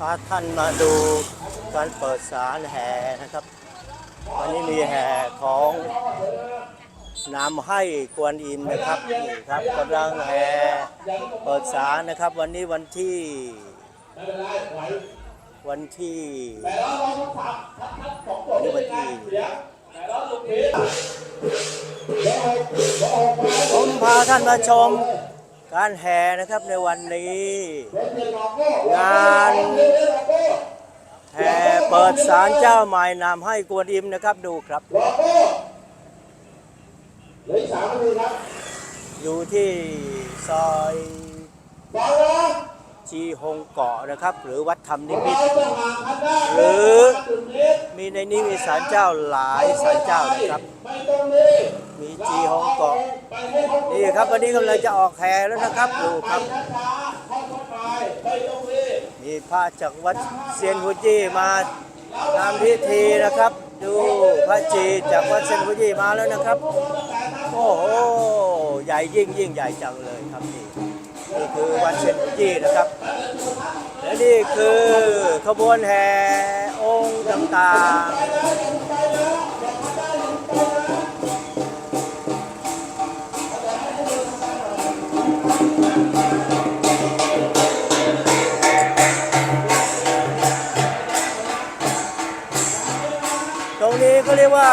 พาท่านมาดูการเปิดศาลแห่นะครับ วันนี้มีแห่ของนำให้กวนอิมนะครับนี่ครับกำลังแห่เปิดศาลนะครับ วันนี้วันที่ วันที่วันนี้วันที่ผมพาท่านมาชม การแห่นะครับในวันนี้ งานแห่เปิดศาลเจ้าใหม่นำให้กวนอิมนะครับดูครับอยู่ที่ซอยจีฮงเกาะนะครับ หรือวัดธรรมนิมิตหรือมีในนี้มีศาลเจ้าหลายศาลเจ้านะครับ มีจีฮงเกาะ นี่ครับวันนี้กำลังจะออกแห่แล้วนะครับดูครับมีพระจากวัดเซียนฮูจี้มาตามพิธีนะครับ ดูพระจีจากวัดเซียนฮูจี้มาแล้วนะครับ โอ้โหใหญ่ยิ่งยิ่งใหญ่จังเลยครับนี่นี่คือวัดเซียนฮูจี้นะครับ และนี่คือขบวนแห่องค์ต่างๆ เรียกว่า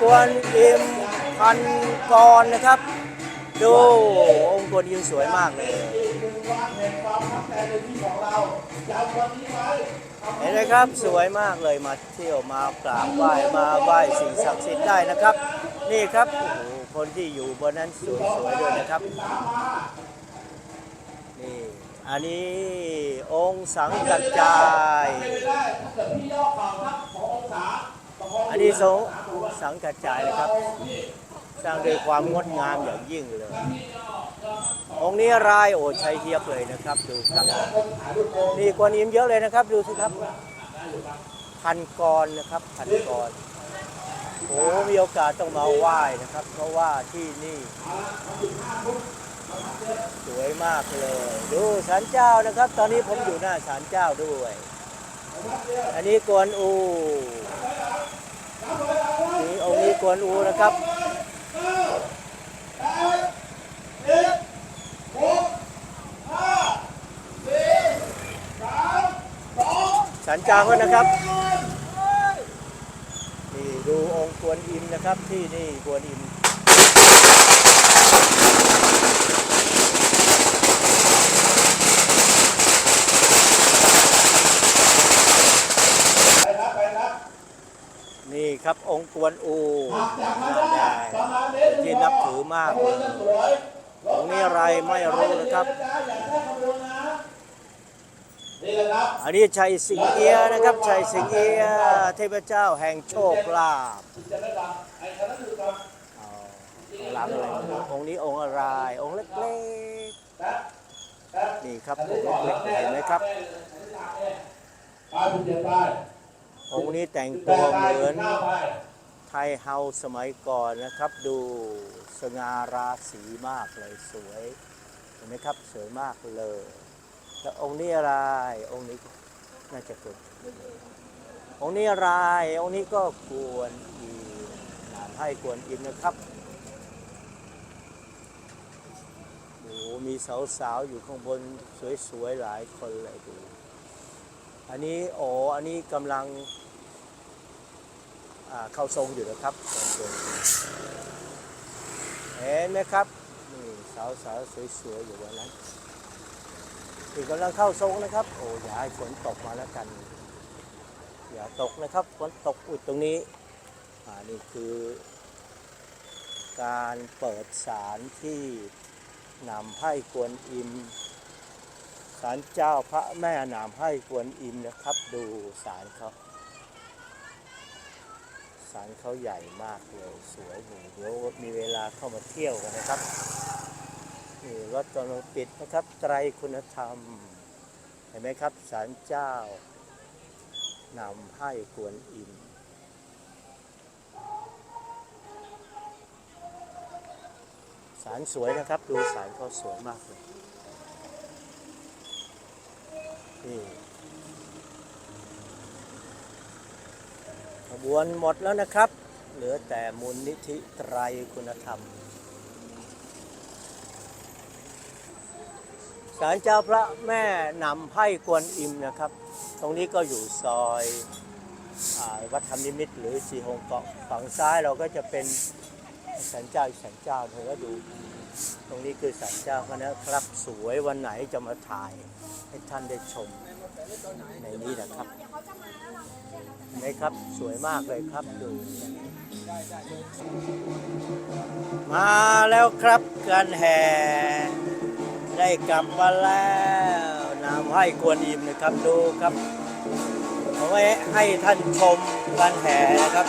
กวนอิมพันกรนะครับ ดูองค์กวนอิมสวยมากเลยเห็นไหมครับสวยมากเลยมาเที่ยวมากราบไหว้มาไหว้สิ่งศักดิ์สิทธิ์ได้นะครับ นี่ครับโอ้โหคนที่อยู่บนนั้นสวยสวยๆด้วยนะครับนี่อันนี้องค์สังกัจจายอั นนี้ทรงสังกัจจายนะครับ สร้างด้วยความงดงามอย่างยิ่งเลย องค์นี้รายโอชัยเทียบเลยนะครับดูครับนี่กวนอิมเยอะเลยนะครับ ดูสิครับ พันกรนะครับ พันกรโอ้มีโอกาสต้องมาไหว้นะครับ เพราะว่าที่นี่ สวยมากเลย ดูศาลเจ้านะครับ ตอนนี้ผมอยู่หน้าศาลเจ้าด้วย อันนี้กวนอู กวนอูนะครับสันจางแล้วนะครับนี่ดูองค์กวนอิมนะครับที่นี่กวนอิม นี่ครับองค์กวนอูหน้าแดงที่นับถือมากเลยองค์นี้อะไรไม่รู้นะครับอันนี้ชัยสิงเอียะนะครับชัยสิงเอียะเทพเจ้าแห่งโชคลาภเอาหลังอะไรองค์นี้องค์อะไรองค์เล็กๆนี่ครับองค์เล็กๆเห็นไหมครับ องค์นี้แต่งตัวเหมือนไทยเฮาสมัยก่อนนะครับ ดูสง่าราศีมากเลยสวยเห็นไหมครับสวยมากเลย แล้วองค์นี้อะไรองค์นี้น่าจะเป็นองค์นี้อะไรองค์นี้ก็กวนอิมนามให้กวนอิมนะครับโอ้มีสาวๆอยู่ข้างบนสวยๆหลายคนเลยดู อันนี้โอ้อันนี้กำลังเข้าทรงอยู่นะครับกวนอิมเห็นไหมครับนี่สาวๆสวยๆอยู่บนนั้นอีกกำลังเข้าทรงนะครับ โอ้อย่าให้ฝนตกมาแล้วกัน อย่าตกนะครับฝนตกอุดตรงนี้อ่านี่คือ การเปิดศาลที่นำให้กวนอิม ศาลเจ้าพระแม่นำให้กวนอิมนะครับ ดูศาลเขาศาลเขาใหญ่มากเลยสวยเลยเดี๋ยวมีเวลาเข้ามาเที่ยวกันนะครับนี่รถกำลังปิดนะครับ ไตรคุณธรรม เห็นไหมครับศาลเจ้านำให้กวนอิมศาลสวยนะครับ ดูศาลเขาสวยมากเลยี่ขบวนหมดแล้วนะครับ เหลือแต่มูลนิธิไตรคุณธรรมศาลเจ้าพระแม่นำไพ่กวนอิมนะครับ ตรงนี้ก็อยู่ซอยอวัดธรรมนิมิตหรือสีหงเกาะฝั่งซ้ายเราก็จะเป็นสันเจ้าอีกสนเจ้าเธอก็ดู ตรงนี้คือศาลเจ้าเขานะครับสวยวันไหนจะมาถ่ายให้ท่านได้ชมในนี้นะครับนไหมครับสวยมากเลยครับดูมาแล้วครับการแห่ได้กลับมาแล้วน้ำให้กวนอิมนะครับดูครับเอาไว้ให้ท่านชมการแห่นะครับ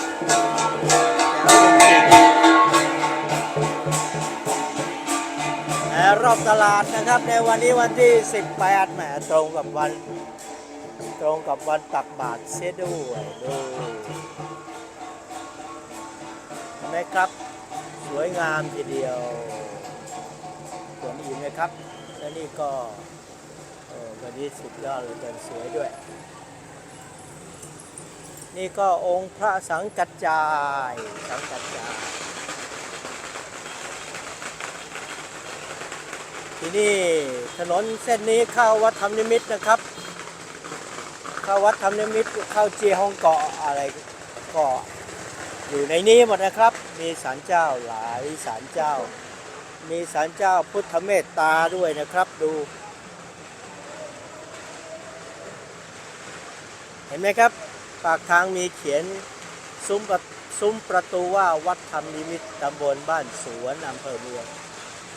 รอบตลาดนะครับ ในวันนี้วันที่ 18แหมตรงกับวัน ตรงกับวันตักบาตรเสียด้วยดูเห็นไหมครับ สวยงามทีเดียวสวนอินนะครับ และนี่ก็วันนี้สุดยอดเลยเดินสวยด้วย นี่ก็องค์พระสังกัจจาย สังกัจจาย ที่นี่ถนนเส้นนี้เข้าวัดธรรมนิมิตนะครับ เข้าวัดธรรมนิมิตเข้าเจียฮองเกาะอะไรก็อยู่ในนี้หมดนะครับ มีศาลเจ้าหลายศาลเจ้า มีศาลเจ้าพุทธเมตตาด้วยนะครับดู เห็นไหมครับ ปากทางมีเขียนซุ้มประซุ้มประตูว่าวัดธรรมนิมิตตำบลบ้านสวนอำเภอเมือง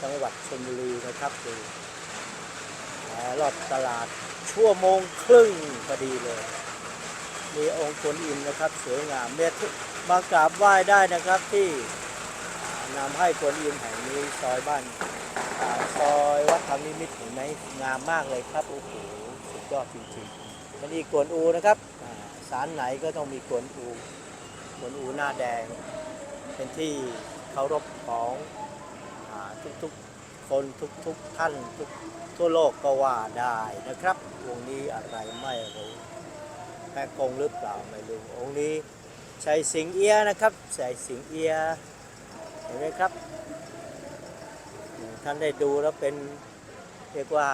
จังหวัดชลบุรีนะครับดูแหมรอบตลาดชั่วโมงครึ่งพอดีเลย มีองค์กวนอิมนะครับ สวยงามเมตมากราบไหว้ได้นะครับที่นำให้กวนอิมแห่งนี้ซอยบ้านอซอยวัดธรรมนิมิตรเห็นไหมงามมากเลยครับโอ้โหสุดยอดจริงๆมันอีกกวนอูนะครับอ่าศาลไหนก็ต้องมีกวนอูกวนอูหน้าแดง เป็นที่เคารพของ ทุกๆคนทุกๆท่านทุกทั่วโลกก็ว่าได้นะครับวงนี้อะไรไม่รู้แม่กงหรือเปล่าไม่รู้องค์นี้ใช้สิงเอียนะครับใส่สิงเอียเห็นไหมครับ ท่านได้ดูแล้วเป็นเรียกว่า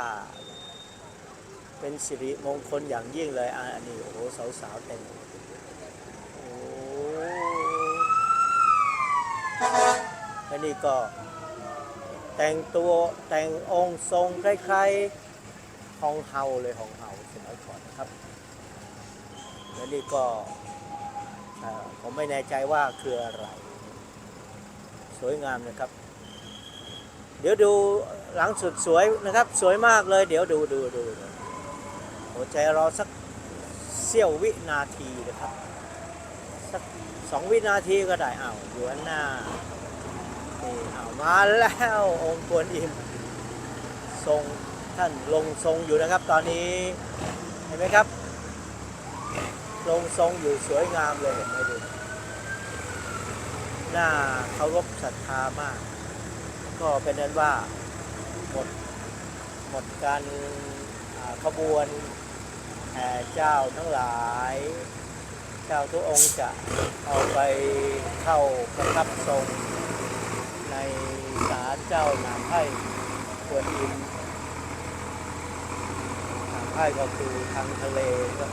เป็นสิริมงคลอย่างยิ่งเลยอะอันนี้โอ้โหสาวๆเต็มโอ้และนี่ก็ แต่งตัวแต่งองค์ทรงคล้ายๆฮองเฮาเลยฮองเฮาสมัยก่อนนะครับ และนี่ก็ผมไม่แน่ใจว่าคืออะไร สวยงามนะครับ เดี๋ยวดูหลังสุดสวยนะครับ สวยมากเลย เดี๋ยวดูดูดูหัวใจรอสักเสี้ยววินาทีนะครับ สักสองวินาทีก็ได้อ้าวอยู่ข้างหน้า นี่อ้ามาแล้วองค์กวนอิมทรงท่านลงทรงอยู่นะครับ ตอนนี้เห็นไหมครับ ลงทรงอยู่สวยงามเลยเห็นไหมดูน่าเคารพศรัทธามาก ก็เป็นนั้นว่าหมดหมดการขบวนแห่เจ้าทั้งหลาย เจ้าทุกองค์จะเอาไปเข้าประทับทรง ในศาลเจ้าหนามไพ่วนอิมหนามไพ่ก็คือทางทะเลก็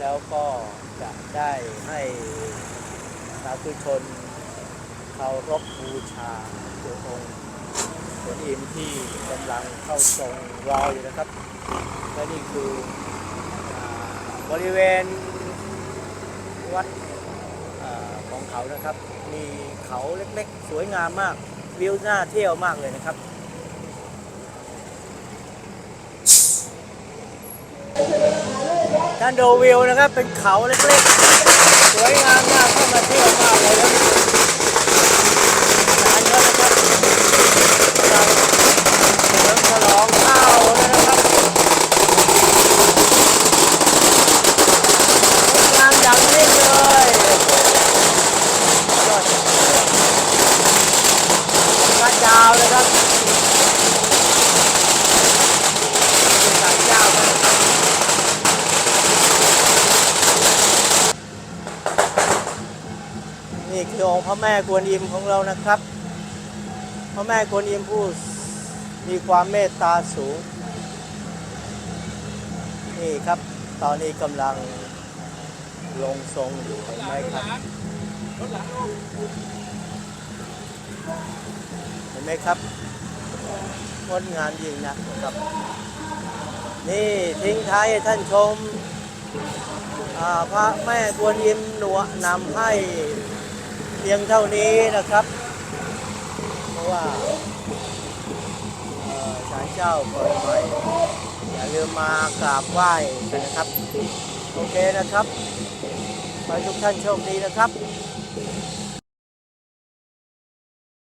แล้วก็จะได้ให้สาธุชนเคารพบูชาตัวองค์ตัวอิมที่กำลังเข้าทรงรออยู่นะครับ และนี่คืออบริเวณวัดอของเขานะครับ มีเขาเล็กๆ สวยงามมาก วิวน่าเที่ยวมากเลยนะครับท่านดูวิวนะครับ เป็นเขาเล็กๆ สวยงามมากเข้ามาเที่ยวมากเลยนะงานเยอะนะครับกำลังเฉลิมฉลองข้าวเลยนะครับงามอย่างยิ่งเลยยอดกระจาวเลยครับเป็นสายเจ้าครับนี่คือองค์พระแม่กวนอิมของเรานะครับ พระแม่กวนอิมผู้มีความเมตตาสูง นี่ครับ ตอนนี้กำลังลงทรงอยู่เห็นไหมครับ นไหมครับงดงามยิ่งนะครับ นี่ทิ้งท้ายให้ท่านชมพระแม่กวนอิมหนวนำให้เพียงเท่านี้นะครับ เพราะว่าศาลเจ้าเปิดใหม่อย่าลืมมากราบไหว้กันนะครับ โอเคนะครับขอทุกท่านโชคดีนะครับ